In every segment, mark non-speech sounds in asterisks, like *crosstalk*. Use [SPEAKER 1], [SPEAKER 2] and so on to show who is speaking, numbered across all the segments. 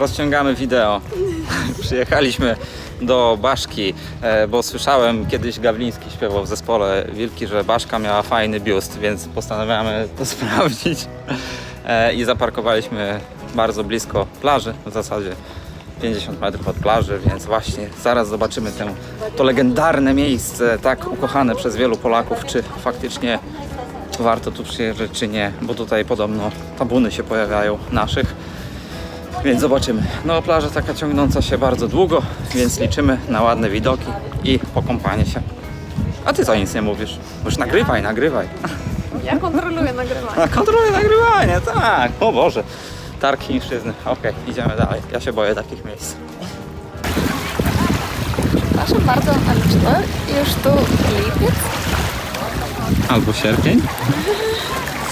[SPEAKER 1] rozciągamy wideo. *laughs* Przyjechaliśmy do Baszki, e, bo słyszałem kiedyś Gawliński śpiewał w zespole Wilki, że Baszka miała fajny biust, więc postanawiamy *laughs* to sprawdzić. E, I zaparkowaliśmy bardzo blisko plaży, w zasadzie 50 metrów od plaży, więc właśnie zaraz zobaczymy tę, to legendarne miejsce, tak ukochane przez wielu Polaków, czy faktycznie warto tu przyjeżdżać, czy nie, bo tutaj podobno tabuny się pojawiają naszych. Więc zobaczymy. No plaża taka ciągnąca się bardzo długo, więc liczymy na ładne widoki i pokąpanie się. A ty co nic nie mówisz? Już nagrywaj, nagrywaj.
[SPEAKER 2] Ja kontroluję nagrywanie.
[SPEAKER 1] Na kontrolę nagrywanie, tak. O Boże. Targ chińszczyzny. Okej, idziemy dalej. Ja się boję takich miejsc.
[SPEAKER 2] Przepraszam bardzo, ale czy to już tu lipiec?
[SPEAKER 1] Albo sierpień.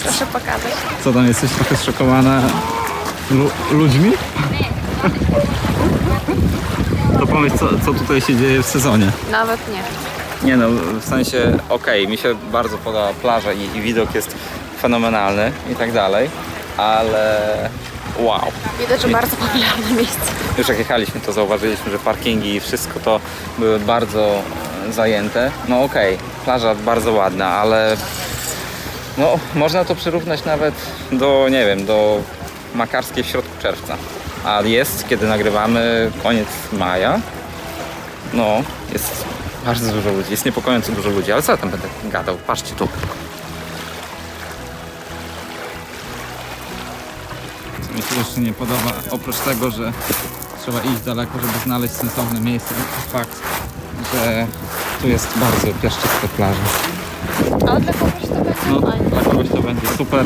[SPEAKER 2] Proszę pokazać.
[SPEAKER 1] Co tam jesteś trochę zszokowana lu- ludźmi? To powiedz, co, co tutaj się dzieje w sezonie.
[SPEAKER 2] Nawet nie.
[SPEAKER 1] Nie no, w sensie okej, mi się bardzo podoba plaża i, i widok jest fenomenalny i tak dalej, ale wow.
[SPEAKER 2] Widać, że bardzo popularne miejsce.
[SPEAKER 1] Już jak jechaliśmy to zauważyliśmy, że parkingi i wszystko to były bardzo e, zajęte. No okej, plaża bardzo ładna, ale no można to przyrównać nawet do, nie wiem, do Makarskiej w środku czerwca. A jest, kiedy nagrywamy koniec maja, no jest bardzo dużo ludzi, jest niepokojąco dużo ludzi, ale co ja tam będę gadał, patrzcie tu. Co mi się jeszcze nie podoba, oprócz tego, że trzeba iść daleko, żeby znaleźć sensowne miejsce, to fakt, że tu jest bardzo piaszczyste plaże.
[SPEAKER 2] Ale dla kogoś to
[SPEAKER 1] No, dla kogoś to będzie super.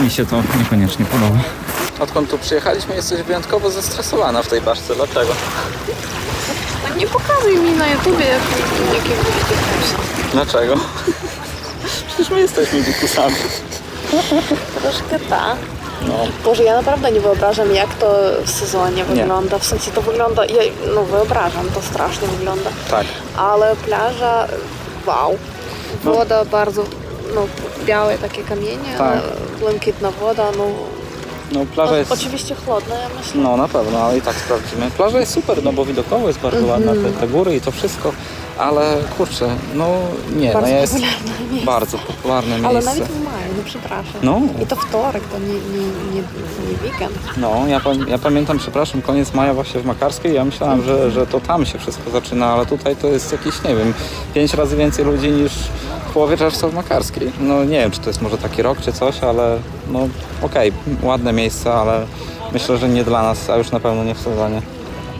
[SPEAKER 1] Mi się to niekoniecznie podoba. Odkąd tu przyjechaliśmy, jesteś wyjątkowo zestresowana w tej baszce. Dlaczego?
[SPEAKER 2] No nie pokazuj mi na YouTubie, jak, jakie widzicie
[SPEAKER 1] Dlaczego? Przecież my jesteśmy dzikusami.
[SPEAKER 2] Troszkę tak.
[SPEAKER 1] No,
[SPEAKER 2] Boże, ja naprawdę nie wyobrażam, jak to w sezonie wygląda. W sensie to wygląda, ja no wyobrażam, to strasznie wygląda.
[SPEAKER 1] tak.
[SPEAKER 2] Ale plaża, wow.
[SPEAKER 1] No.
[SPEAKER 2] Woda bardzo, no białe takie kamienie,
[SPEAKER 1] Tak.
[SPEAKER 2] błękitna woda, no
[SPEAKER 1] No plaża jest...
[SPEAKER 2] oczywiście chłodna, ja myślę.
[SPEAKER 1] No na pewno, ale i tak sprawdzimy. Plaża jest super, no bo widokowo jest bardzo ładna, te, te góry i to wszystko, ale kurczę, no nie,
[SPEAKER 2] Bardzo
[SPEAKER 1] no jest
[SPEAKER 2] popularne miejsce.
[SPEAKER 1] bardzo popularne
[SPEAKER 2] Ale
[SPEAKER 1] miejsce.
[SPEAKER 2] nawet w maju, no przepraszam.
[SPEAKER 1] No.
[SPEAKER 2] I to wtorek, to nie, nie, nie, nie weekend.
[SPEAKER 1] No, ja, ja pamiętam, przepraszam, koniec maja właśnie w Makarskiej, ja myślałem, że, że to tam się wszystko zaczyna, ale tutaj to jest jakieś, nie wiem, pięć razy więcej ludzi niż w połowie czerwca w Makarskiej. No nie wiem, czy to jest może taki rok, czy coś, ale no okej, ładne miejsce, ale myślę, że nie dla nas, a już na pewno nie w sezonie.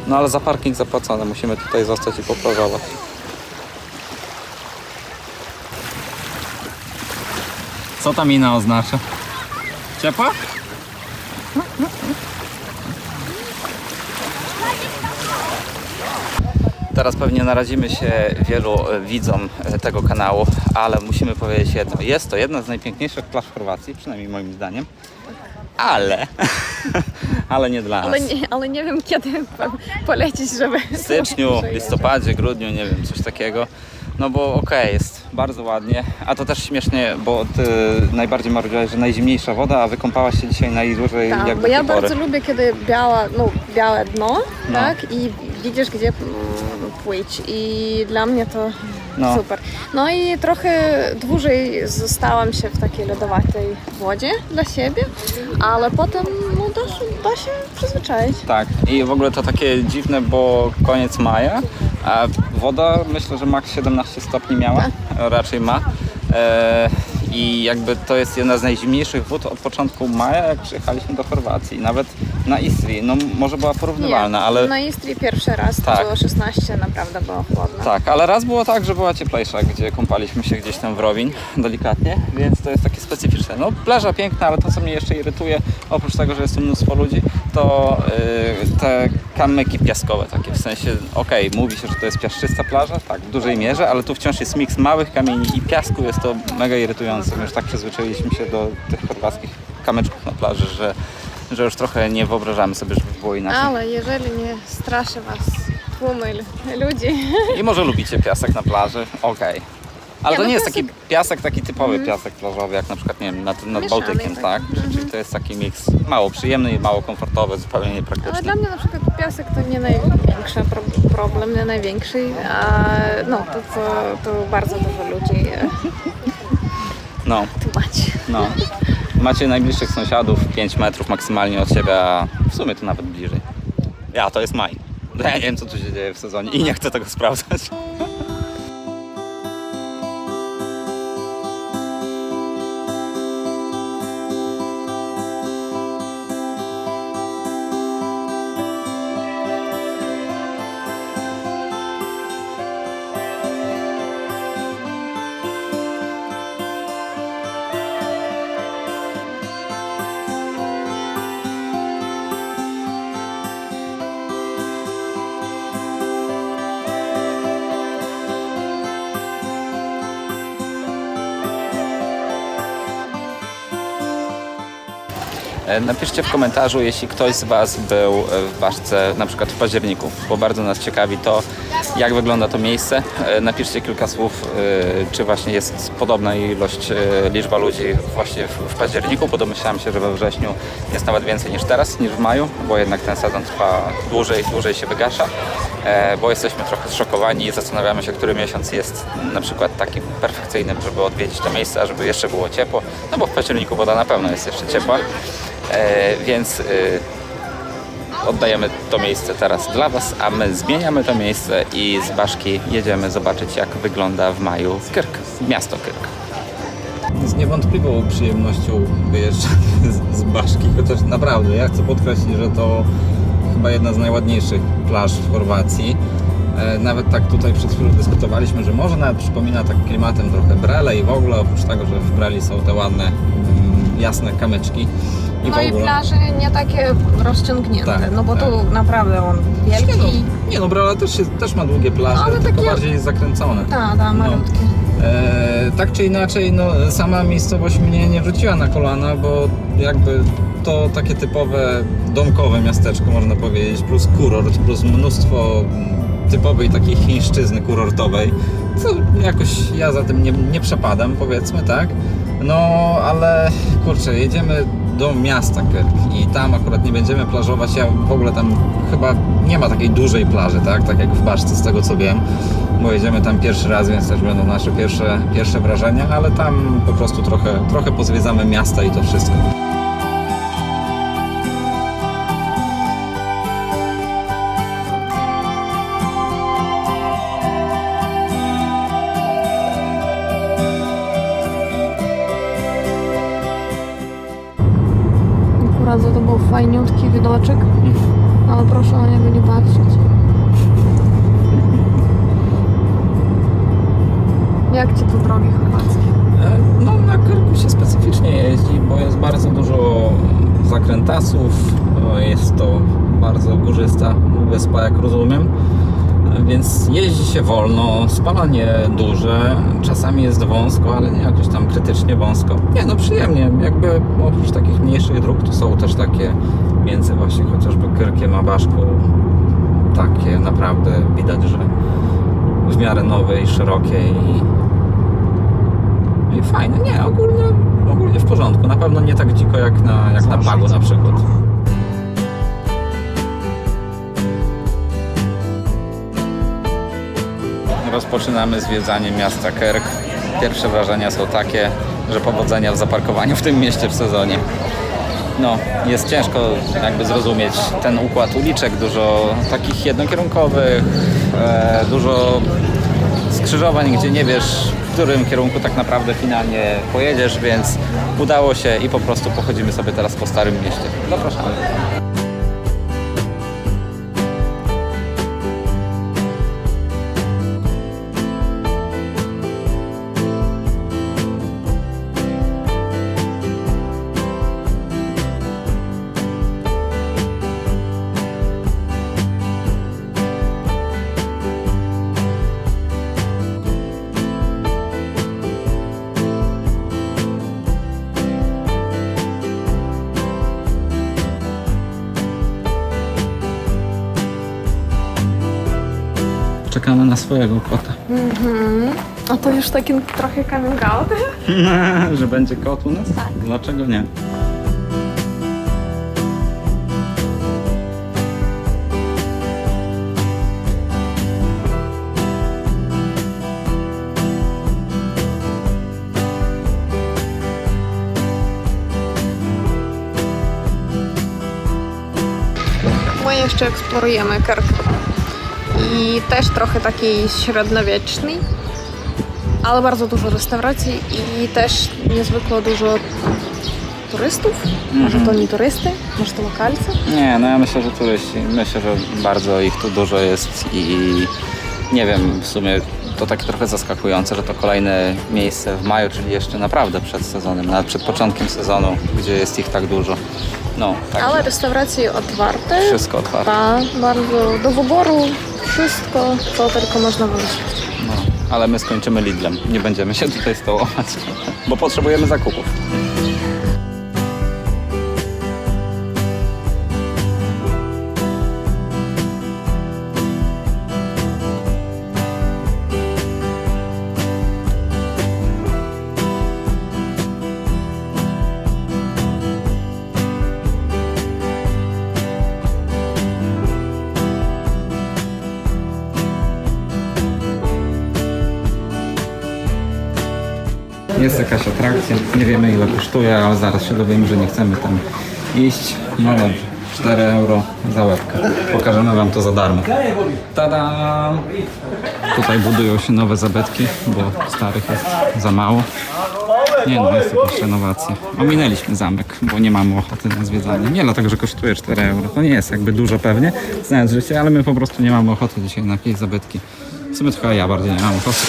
[SPEAKER 1] No ale za parking zapłacony, musimy tutaj zostać i poplażować. Co ta mina oznacza? Ciepła? Teraz pewnie narazimy się wielu e, widzom e, tego kanału, ale musimy powiedzieć jedno. Jest to jedna z najpiękniejszych plaż w Chorwacji, przynajmniej moim zdaniem. Ale, *laughs* ale nie dla nas.
[SPEAKER 2] Ale nie, ale nie wiem kiedy po- polecieć, żeby...
[SPEAKER 1] W styczniu, listopadzie, grudniu, nie wiem, coś takiego. No bo okej, jest bardzo ładnie, a to też śmiesznie, bo ty najbardziej marudziłaś, że najzimniejsza woda, a wykąpałaś się dzisiaj najdłużej
[SPEAKER 2] Tak,
[SPEAKER 1] jak
[SPEAKER 2] bo
[SPEAKER 1] do
[SPEAKER 2] ja
[SPEAKER 1] pory.
[SPEAKER 2] bardzo lubię, kiedy biała, no, białe dno,
[SPEAKER 1] No.
[SPEAKER 2] tak? I widzisz, gdzie mm, płyć. I dla mnie to
[SPEAKER 1] No.
[SPEAKER 2] super. No i trochę dłużej zostałam się w takiej lodowatej wodzie dla siebie, ale potem no, da, da się przyzwyczaić.
[SPEAKER 1] Tak, i w ogóle to takie dziwne, bo koniec maja, a woda myślę, że maks 17 stopni miała, raczej ma. E, I jakby to jest jedna z najzimniejszych wód od początku maja, jak przyjechaliśmy do Chorwacji. Nawet na Istrii, no może była porównywalna, ale...
[SPEAKER 2] Na Istrii pierwszy raz
[SPEAKER 1] Tak.
[SPEAKER 2] było 16, naprawdę było chłodno.
[SPEAKER 1] Tak, ale raz było tak, że była cieplejsza, gdzie kąpaliśmy się gdzieś tam w Rowiń, delikatnie, więc to jest takie specyficzne. No plaża piękna, ale to co mnie jeszcze irytuje, oprócz tego, że jest tu mnóstwo ludzi, to yy, te kamyki piaskowe takie, w sensie, okej, mówi się, że to jest piaszczysta plaża, tak, w dużej mierze, ale tu wciąż jest miks małych kamieni i piasku, jest to mega irytujące, my już tak przyzwyczailiśmy się do tych chorwackich kamyczków na plaży, że, że już trochę nie wyobrażamy sobie, żeby było inaczej.
[SPEAKER 2] Ale jeżeli nie straszy was tłumy lu- ludzi,
[SPEAKER 1] I może lubicie piasek na plaży, okej. Ale
[SPEAKER 2] Nie,
[SPEAKER 1] to
[SPEAKER 2] no
[SPEAKER 1] nie jest taki piasek, taki typowy piasek plażowy, jak na przykład, nie wiem, nad, nad
[SPEAKER 2] Mieszany
[SPEAKER 1] Bałtykiem,
[SPEAKER 2] taki.
[SPEAKER 1] tak? Czyli to jest taki miks mało przyjemny i mało komfortowy, zupełnie niepraktyczny.
[SPEAKER 2] Ale dla mnie na przykład piasek to nie największy pro- problem, nie największy, a no to, to, to bardzo dużo ludzi e,
[SPEAKER 1] No,
[SPEAKER 2] tłumaczy.
[SPEAKER 1] no. Macie najbliższych sąsiadów 5 metrów maksymalnie od siebie, a w sumie to nawet bliżej. Ja, to jest maj. Ja nie wiem, co tu się dzieje w sezonie i nie chcę tego sprawdzać. Napiszcie w komentarzu, jeśli ktoś z Was był e, w Baszce na przykład w październiku, bo bardzo nas ciekawi to, jak wygląda to miejsce. E, Napiszcie kilka słów, e, czy właśnie jest podobna ilość, e, liczba ludzi właśnie w, październiku, bo domyślałem się, że we wrześniu jest nawet więcej niż teraz, niż w maju, bo jednak ten sezon trwa dłużej, dłużej się wygasza, e, bo jesteśmy trochę zszokowani i zastanawiamy się, który miesiąc jest na przykład takim perfekcyjnym, żeby odwiedzić to miejsce, a żeby jeszcze było ciepło, no bo w październiku woda na pewno jest jeszcze ciepła. E, więc y, oddajemy to miejsce teraz dla Was, a my zmieniamy to miejsce i z Baszki jedziemy zobaczyć, jak wygląda w maju Kyrk, miasto Kyrk. Z niewątpliwą przyjemnością wyjeżdżamy z, z Baszki, chociaż naprawdę ja chcę podkreślić, że to chyba jedna z najładniejszych plaż w Chorwacji. E, Nawet tak tutaj przed chwilą dyskutowaliśmy, że może nawet przypomina tak klimatem trochę Brele i w ogóle, oprócz tego, że w Breli są te ładne, mm, jasne kamyczki. I
[SPEAKER 2] No i plaże nie takie rozciągnięte,
[SPEAKER 1] Tak,
[SPEAKER 2] no bo
[SPEAKER 1] tak.
[SPEAKER 2] tu naprawdę on
[SPEAKER 1] Nie no,
[SPEAKER 2] wielki.
[SPEAKER 1] nie no Brela też, też ma długie plaże,
[SPEAKER 2] Ale
[SPEAKER 1] tylko
[SPEAKER 2] takie-
[SPEAKER 1] bardziej zakręcone.
[SPEAKER 2] Ta, ta, malutkie.
[SPEAKER 1] E, tak czy inaczej, no, sama miejscowość mnie nie rzuciła na kolana, bo jakby to takie typowe domkowe miasteczko, można powiedzieć, plus kurort, plus mnóstwo mm, typowej takiej chińszczyzny kurortowej, co jakoś ja za tym nie, nie przepadam, powiedzmy, tak? No, ale kurczę, jedziemy do miasta Kerk i tam akurat nie będziemy plażować, ja w ogóle tam chyba nie ma takiej dużej plaży, tak? Tak jak w Baszce, z tego co wiem bo jedziemy tam pierwszy raz, więc też będą nasze pierwsze, pierwsze wrażenia, ale tam po prostu trochę, trochę pozwiedzamy miasta i to wszystko.
[SPEAKER 2] Widoczek, ale proszę na niego nie patrzeć. Jak ci tu drogi chorwackie?
[SPEAKER 1] E, No na Krku się specyficznie jeździ, bo jest bardzo dużo zakrętasów, o, jest to bardzo górzysta wyspa, jak rozumiem. Więc jeździ się wolno, spalanie duże, czasami jest wąsko, ale nie jakoś tam krytycznie wąsko. Nie no przyjemnie, jakby oprócz takich mniejszych dróg to są też takie między właśnie chociażby Kyrkiem a Baszką takie naprawdę widać, że w miarę nowe i szerokie i i fajne, nie, ogólnie, ogólnie w porządku. Na pewno nie tak dziko jak na, jak na Pagu na przykład. Rozpoczynamy zwiedzanie miasta Kerk. Pierwsze wrażenia są takie, że powodzenia w zaparkowaniu w tym mieście w sezonie. No, jest ciężko jakby zrozumieć ten układ uliczek, dużo takich jednokierunkowych, e, dużo skrzyżowań, gdzie nie wiesz, w którym kierunku tak naprawdę finalnie pojedziesz, więc udało się i po prostu pochodzimy sobie teraz po Starym Mieście. Zapraszamy. Na swojego kota.
[SPEAKER 2] A to już taki trochę coming out. *laughs*
[SPEAKER 1] że będzie kot u nas?
[SPEAKER 2] Tak.
[SPEAKER 1] Dlaczego nie?
[SPEAKER 2] My jeszcze eksplorujemy Kerk. I też trochę taki średniowieczny, ale bardzo dużo restauracji i też niezwykle dużo turystów. Może to nie turysty, może to lokalcy.
[SPEAKER 1] Nie, no ja myślę, że turyści. Myślę, że bardzo ich tu dużo jest i nie wiem, w sumie to takie trochę zaskakujące, że to kolejne miejsce w maju, czyli jeszcze naprawdę przed sezonem, nawet przed początkiem sezonu, gdzie jest ich tak dużo. No, tak.
[SPEAKER 2] Ale restauracje otwarte.
[SPEAKER 1] Wszystko otwarte.
[SPEAKER 2] Tak, bardzo do wyboru wszystko, co tylko można wymyślić.
[SPEAKER 1] No, ale my skończymy Lidlem. Nie będziemy się tutaj stołować, *laughs* bo potrzebujemy zakupów. Jakaś atrakcja, nie wiemy ile kosztuje, ale zaraz się dowiemy, że nie chcemy tam iść. No dobrze, 4 euro za łebkę. Pokażemy Wam to za darmo. Tada! Tutaj budują się nowe zabytki, bo starych jest za mało. Nie no, jest jakaś renowacja. Ominęliśmy zamek, bo nie mamy ochoty na zwiedzanie. Nie dlatego, że kosztuje 4 euro. To nie jest jakby dużo pewnie, znając życie, ale my po prostu nie mamy ochoty dzisiaj na jakieś zabytki. W sumie ja bardziej nie mam ochoty.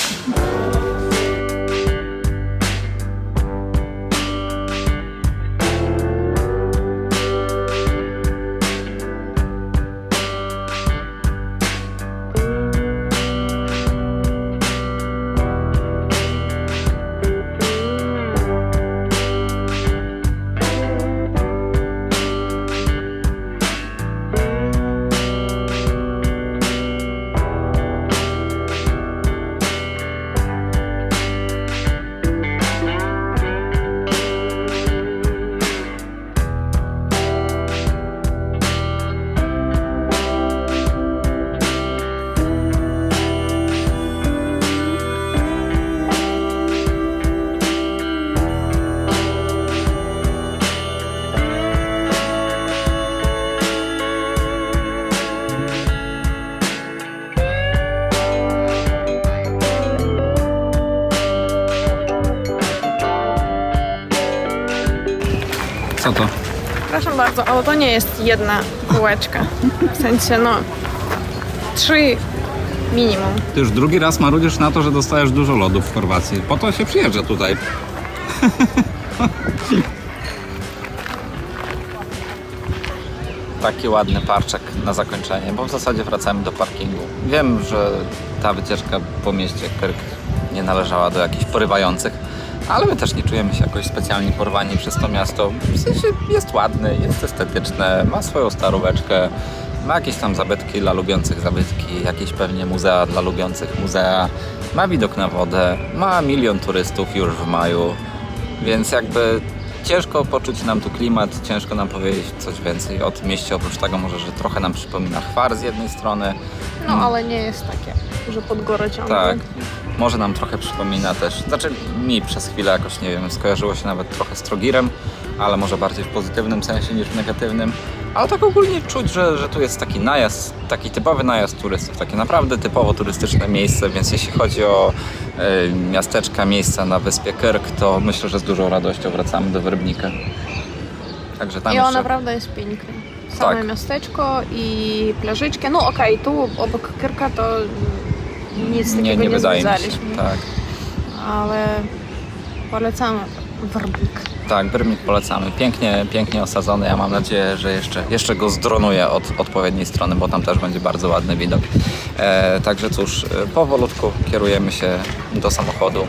[SPEAKER 1] Co to?
[SPEAKER 2] Proszę bardzo, ale to nie jest jedna kółeczka. W sensie, no, trzy minimum.
[SPEAKER 1] Ty już drugi raz marudzisz na to, że dostajesz dużo lodów w Chorwacji. Po to się przyjeżdża tutaj. *laughs* Taki ładny parczek na zakończenie, bo w zasadzie wracamy do parkingu. Wiem, że ta wycieczka po mieście Kerk nie należała do jakichś porywających, ale my też nie czujemy się jakoś specjalnie porwani przez to miasto. W sensie jest ładny, jest estetyczne, ma swoją staróweczkę, ma jakieś tam zabytki dla lubiących zabytki, jakieś pewnie muzea dla lubiących muzea, ma widok na wodę, ma milion turystów już w maju, więc jakby ciężko poczuć nam tu klimat, ciężko nam powiedzieć coś więcej o tym mieście, oprócz tego może, że trochę nam przypomina Chwar z jednej strony,
[SPEAKER 2] No, ale nie jest takie, że pod górę ciągle.
[SPEAKER 1] tak. Może nam trochę przypomina też, znaczy mi przez chwilę jakoś, nie wiem, skojarzyło się nawet trochę z Trogirem, ale może bardziej w pozytywnym sensie niż w negatywnym. Ale tak ogólnie czuć, że, że tu jest taki najazd, taki typowy najazd turystów, takie naprawdę typowo turystyczne miejsce, więc jeśli chodzi o e, miasteczka, miejsca na wyspie Kerk, to myślę, że z dużą radością wracamy do Werbnika. Także tam
[SPEAKER 2] I on
[SPEAKER 1] jeszcze...
[SPEAKER 2] naprawdę jest piękny. Same
[SPEAKER 1] Tak.
[SPEAKER 2] miasteczko i plażyczki. No okej, tu obok Kyrka to nic takiego
[SPEAKER 1] nie,
[SPEAKER 2] nie,
[SPEAKER 1] nie wydaje mi się. Tak.
[SPEAKER 2] Ale polecamy Werbnik.
[SPEAKER 1] Tak, Brymnik polecamy. Pięknie, pięknie osadzony. Ja mam nadzieję, że jeszcze, jeszcze go zdronuję od odpowiedniej strony, bo tam też będzie bardzo ładny widok. E, także cóż, e, powolutku kierujemy się do samochodu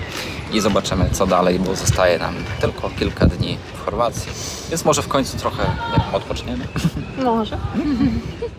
[SPEAKER 1] i zobaczymy co dalej, bo zostaje nam tylko kilka dni w Chorwacji. Więc może w końcu trochę nie wiem, odpoczniemy.
[SPEAKER 2] Może. *laughs*